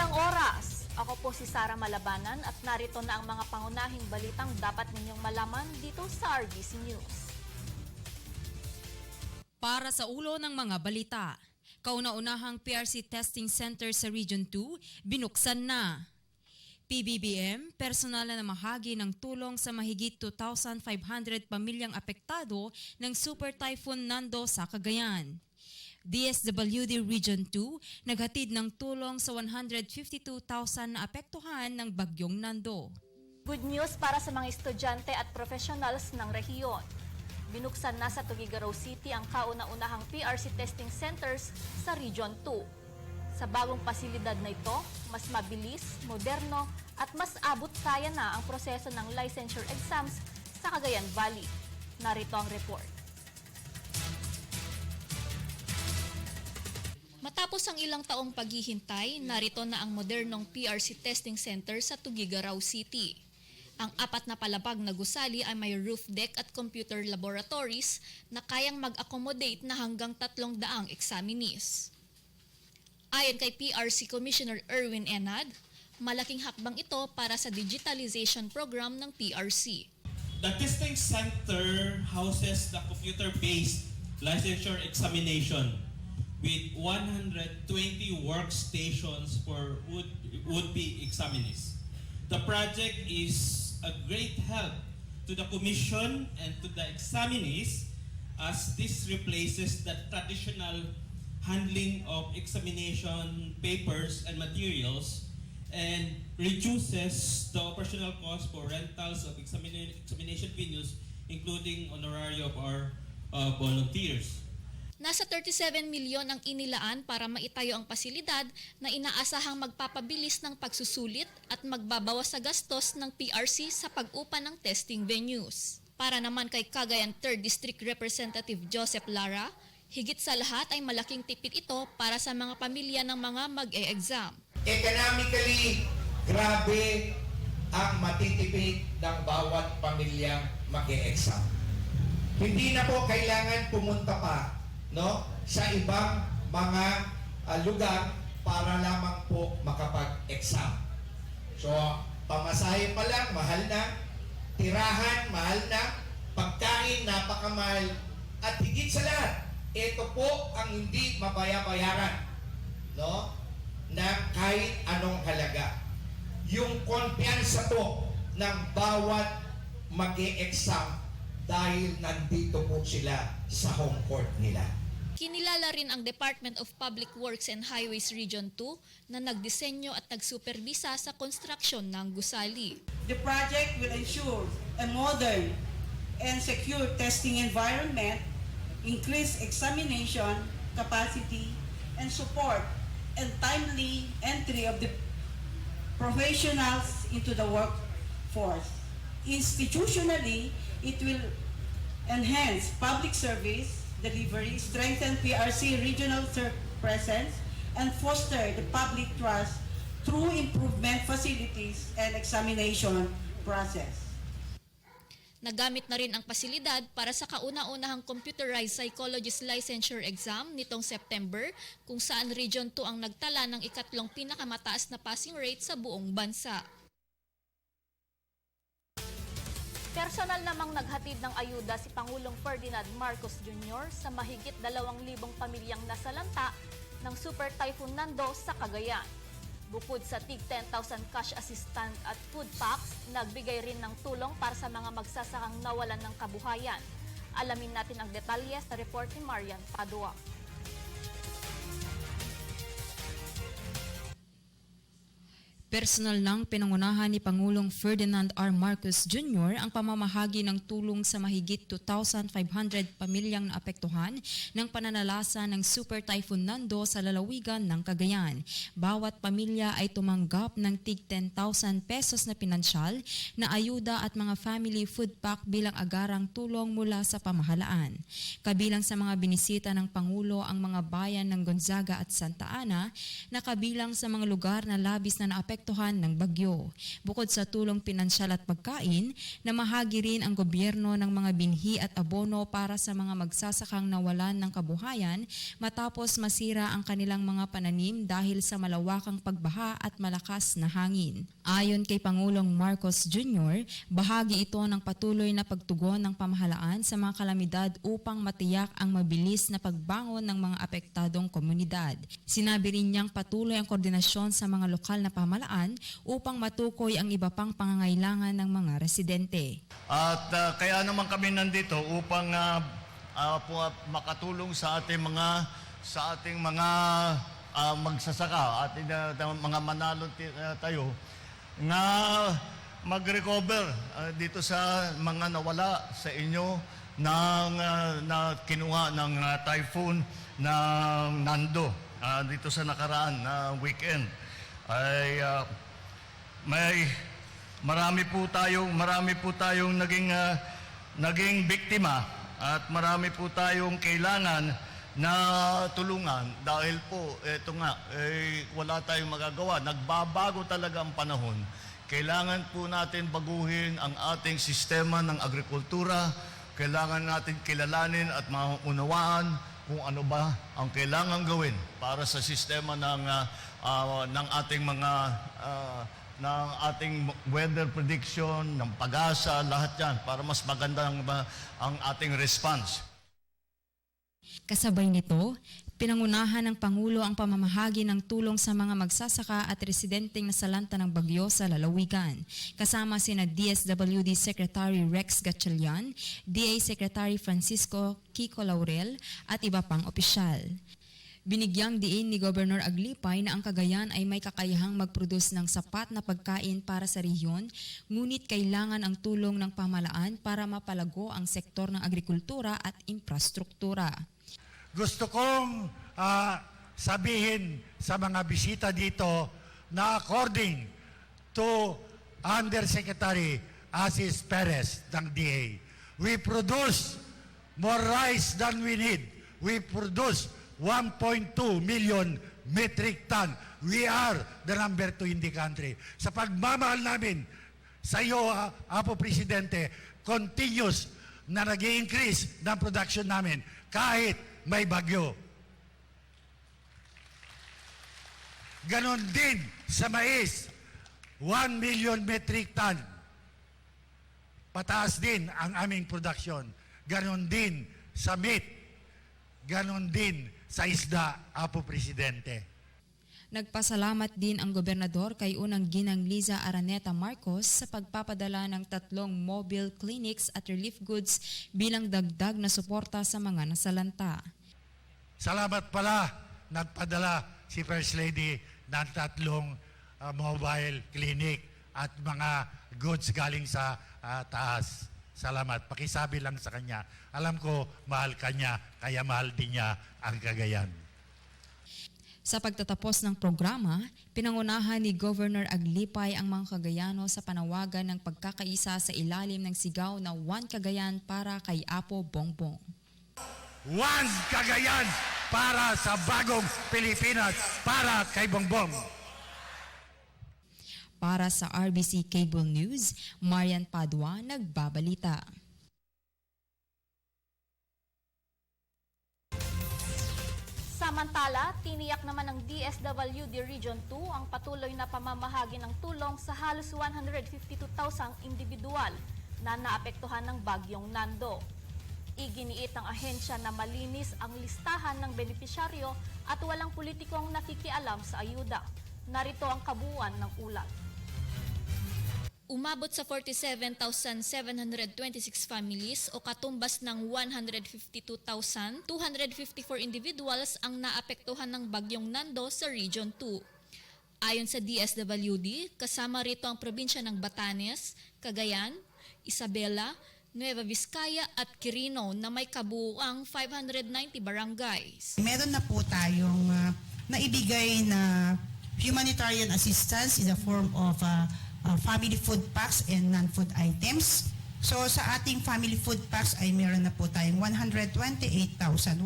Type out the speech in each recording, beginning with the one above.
Magandang oras! Ako po si Sara Malabanan at narito na ang mga pangunahing balitang dapat ninyong malaman dito sa RGC News. Para sa ulo ng mga balita, kauna-unahang PRC Testing Center sa Region 2 binuksan na. PBBM, personal na namahagi ng tulong sa mahigit 2,500 pamilyang apektado ng Super Typhoon Nando sa Cagayan. DSWD Region 2 naghatid ng tulong sa 152,000 na apektuhan ng bagyong Nando. Good news para sa mga estudyante at professionals ng rehiyon. Binuksan na sa Tuguegarao City ang kauna-unahang PRC testing centers sa Region 2. Sa bagong pasilidad na ito, mas mabilis, moderno at mas abot kaya na ang proseso ng licensure exams sa Cagayan Valley. Narito ang report. Matapos ang ilang taong paghihintay, narito na ang modernong PRC testing center sa Tuguegarao City. Ang apat na palapag na gusali ay may roof deck at computer laboratories na kayang mag-accommodate na hanggang tatlong daang examinees. Ayon kay PRC Commissioner Erwin Enad, malaking hakbang ito para sa digitalization program ng PRC. The testing center houses the computer-based licensure examination with 120 workstations for would, would-be examinees. The project is a great help to the commission and to the examinees as this replaces the traditional handling of examination papers and materials and reduces the operational cost for rentals of examina- examination venues, including honorario of our uh, volunteers. Nasa 37 milyon ang inilaan para maitayo ang pasilidad na inaasahang magpapabilis ng pagsusulit at magbabawas sa gastos ng PRC sa pag-upa ng testing venues. Para naman kay Cagayan 3rd District Representative Joseph Lara, higit sa lahat ay malaking tipid ito para sa mga pamilya ng mga mag-e-exam. economically, grabe ang matitipid ng bawat pamilyang mag exam Hindi na po kailangan pumunta pa no, sa ibang mga ah, lugar para lamang po makapag-exam. So, pamasahe pa lang, mahal na. Tirahan, mahal na. Pagkain, napakamahal. At higit sa lahat, ito po ang hindi mabayabayaran. No? na kahit anong halaga. Yung kumpiyansa po ng bawat mag exam dahil nandito po sila sa home court nila. Kinilala rin ang Department of Public Works and Highways Region 2 na nagdisenyo at nagsuperbisa sa construction ng gusali. The project will ensure a modern and secure testing environment, increase examination capacity, and support and timely entry of the professionals into the workforce. Institutionally, it will enhance public service delivery, strengthen PRC regional presence, and foster the public trust through improvement facilities and examination process. Nagamit na rin ang pasilidad para sa kauna-unahang computerized psychologist licensure exam nitong September kung saan Region 2 ang nagtala ng ikatlong pinakamataas na passing rate sa buong bansa. Personal namang naghatid ng ayuda si Pangulong Ferdinand Marcos Jr. sa mahigit 2,000 pamilyang nasalanta ng Super Typhoon Nando sa Cagayan. Bukod sa tig 10,000 cash assistant at food packs, nagbigay rin ng tulong para sa mga magsasakang nawalan ng kabuhayan. Alamin natin ang detalye sa report ni Marian Padua. Personal ng pinangunahan ni Pangulong Ferdinand R. Marcos Jr. ang pamamahagi ng tulong sa mahigit 2,500 pamilyang naapektuhan ng pananalasa ng Super Typhoon Nando sa lalawigan ng Cagayan. Bawat pamilya ay tumanggap ng tig 10,000 pesos na pinansyal na ayuda at mga family food pack bilang agarang tulong mula sa pamahalaan. Kabilang sa mga binisita ng Pangulo ang mga bayan ng Gonzaga at Santa Ana na kabilang sa mga lugar na labis na naapektuhan naapektuhan ng bagyo. Bukod sa tulong pinansyal at pagkain, namahagi rin ang gobyerno ng mga binhi at abono para sa mga magsasakang nawalan ng kabuhayan matapos masira ang kanilang mga pananim dahil sa malawakang pagbaha at malakas na hangin. Ayon kay Pangulong Marcos Jr., bahagi ito ng patuloy na pagtugon ng pamahalaan sa mga kalamidad upang matiyak ang mabilis na pagbangon ng mga apektadong komunidad. Sinabi rin niyang patuloy ang koordinasyon sa mga lokal na pamahalaan upang matukoy ang iba pang pangangailangan ng mga residente. At ah, kaya naman kami nandito upang ah, ah, po, makatulong sa ating mga sa ating mga ah, magsasaka, ating ta- mga manalo ah, tayo na mag-recover ah, dito sa mga nawala sa inyo ng ah, na kinuha ng ah, typhoon ng Nando ah, dito sa nakaraan na weekend ay ah, may marami po tayong marami po tayong naging ah, naging biktima at marami po tayong kailangan na tulungan dahil po eto nga eh, wala tayong magagawa. Nagbabago talaga ang panahon. Kailangan po natin baguhin ang ating sistema ng agrikultura. Kailangan natin kilalanin at maunawaan kung ano ba ang kailangan gawin para sa sistema ng ah, ah, ng ating mga ah, ng ating weather prediction, ng pag-asa, lahat yan para mas maganda ang, ang ating response. Kasabay nito, pinangunahan ng Pangulo ang pamamahagi ng tulong sa mga magsasaka at residenteng nasalanta ng bagyo sa lalawigan. Kasama sina DSWD Secretary Rex Gatchalian, DA Secretary Francisco Kiko Laurel at iba pang opisyal. Binigyang diin ni Governor Aglipay na ang Cagayan ay may kakayahang mag-produce ng sapat na pagkain para sa rehiyon, ngunit kailangan ang tulong ng pamalaan para mapalago ang sektor ng agrikultura at infrastruktura. gusto kong ah, sabihin sa mga bisita dito na according to Undersecretary Asis Perez ng DA, we produce more rice than we need. We produce 1.2 million metric ton. We are the number two in the country. Sa pagmamahal namin sa iyo, ah, Apo Presidente, continuous na nag increase ng production namin kahit may bagyo. Ganon din sa mais, 1 million metric ton. Pataas din ang aming production. Ganon din sa meat. Ganon din sa isda, Apo Presidente. Nagpasalamat din ang gobernador kay unang ginang Liza Araneta Marcos sa pagpapadala ng tatlong mobile clinics at relief goods bilang dagdag na suporta sa mga nasalanta. Salamat pala, nagpadala si First Lady ng tatlong ah, mobile clinic at mga goods galing sa ah, taas. Salamat. Pakisabi lang sa kanya. Alam ko, mahal kanya, kaya mahal din niya ang Cagayan. Sa pagtatapos ng programa, pinangunahan ni Governor Aglipay ang mga Kagayano sa panawagan ng pagkakaisa sa ilalim ng sigaw na One Cagayan para kay Apo Bongbong. One Cagayan para sa bagong Pilipinas, para kay Bongbong. Para sa RBC Cable News, Marian Padua nagbabalita. Samantala, tiniyak naman ng DSWD Region 2 ang patuloy na pamamahagi ng tulong sa halos 152,000 individual na naapektuhan ng bagyong Nando. Iginiit ng ahensya na malinis ang listahan ng benepisyaryo at walang politikong nakikialam sa ayuda. Narito ang kabuuan ng ulat. Umabot sa 47,726 families o katumbas ng 152,254 individuals ang naapektuhan ng bagyong Nando sa Region 2. Ayon sa DSWD, kasama rito ang probinsya ng Batanes, Cagayan, Isabela, Nueva Vizcaya at Quirino na may kabuuang 590 barangays. Meron na po tayong ah, naibigay na humanitarian assistance in the form of ah, ah, family food packs and non-food items. So sa ating family food packs ay meron na po tayong 128,152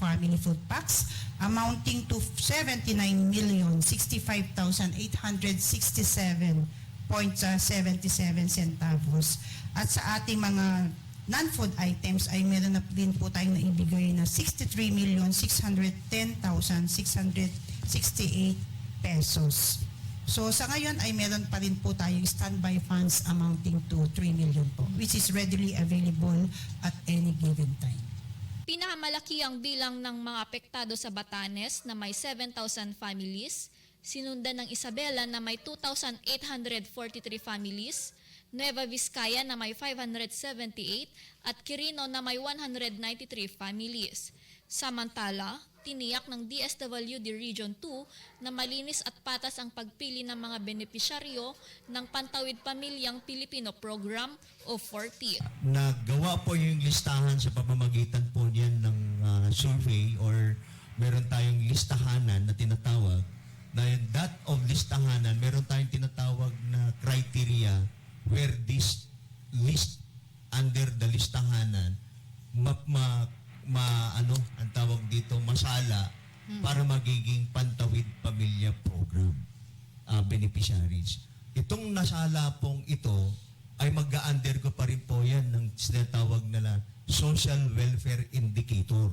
family food packs amounting to 79,065,867.77 centavos. At sa ating mga non-food items ay meron na din po tayong naibigay na 63,610,668 pesos. So sa ngayon ay meron pa rin po tayong standby funds amounting to 3 million po, which is readily available at any given time. Pinakamalaki ang bilang ng mga apektado sa Batanes na may 7,000 families, sinundan ng Isabela na may 2,843 families, Nueva Vizcaya na may 578 at Quirino na may 193 families. Samantala, tiniyak ng DSWD Region 2 na malinis at patas ang pagpili ng mga benepisyaryo ng Pantawid Pamilyang Pilipino Program o 40. nagawa po yung listahan sa pamamagitan po niyan ng ah, survey or meron tayong listahanan na tinatawag na that of listahanan, meron tayong tinatawag na criteria where this list under the listahanan ma, ma, ma- ano ang tawag dito masala para magiging pantawid pamilya program uh, beneficiaries. Itong nasala pong ito ay mag-undergo pa rin po yan ng sinatawag nila social welfare indicator.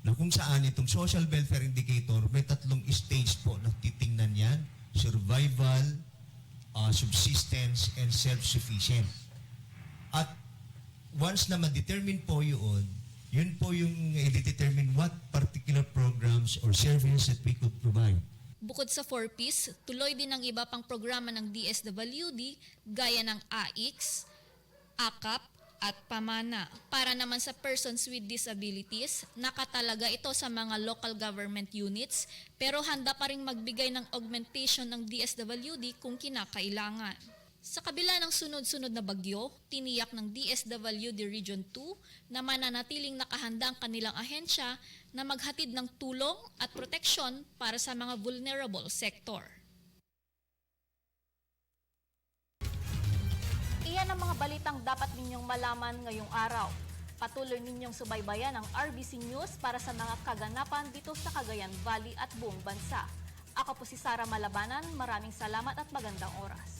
Na kung saan itong social welfare indicator, may tatlong stage po na titingnan yan. Survival, uh, subsistence, and self-sufficient. At once na ma-determine po yun, yun po yung i-determine what particular programs or services that we could provide. Bukod sa 4Ps, tuloy din ang iba pang programa ng DSWD gaya ng AIX, AKAP, at PAMANA. Para naman sa persons with disabilities, nakatalaga ito sa mga local government units pero handa pa rin magbigay ng augmentation ng DSWD kung kinakailangan. Sa kabila ng sunod-sunod na bagyo, tiniyak ng DSWD Region 2 na mananatiling nakahanda ang kanilang ahensya na maghatid ng tulong at proteksyon para sa mga vulnerable sector. Iyan ang mga balitang dapat ninyong malaman ngayong araw. Patuloy ninyong subaybayan ang RBC News para sa mga kaganapan dito sa Cagayan Valley at buong bansa. Ako po si Sara Malabanan. Maraming salamat at magandang oras.